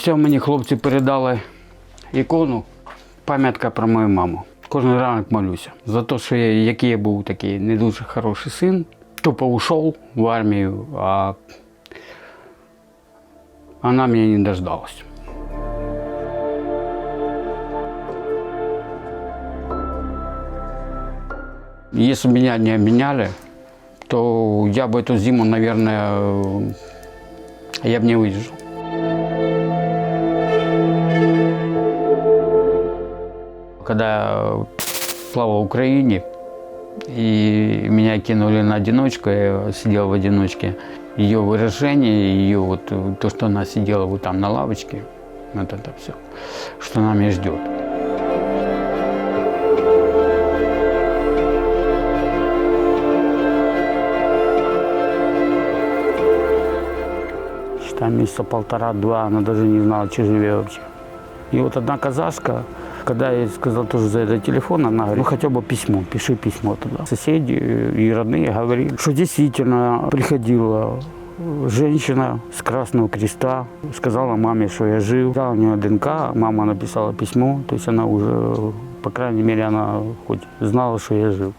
Все, мені хлопці передали ікону, пам'ятка про мою маму. Кожен ранок молюся. За те, що я, який я був такий не дуже хороший син, тупо ушов в армію, а вона мене не дождалась. Если бы меня не обменяли, то я бы эту зиму, наверное, э, я бы не выдержал. Когда я плавал в Украине, и меня кинули на одиночку, я сидел в одиночке, ее выражение, ее вот э, то, что она сидела вот там на лавочке, вот это все, что она меня ждет. Считай, месяца полтора-два, она даже не знала, что живет вообще. И вот одна казашка, когда я ей сказал тоже за этот телефон, она говорит, ну хотя бы письмо, пиши письмо туда. Соседи и родные говорили, что действительно приходила женщина с Красного Креста, сказала маме, что я жив. Дала у нее ДНК, мама написала письмо, то есть она уже, по крайней мере, она хоть знала, что я жив.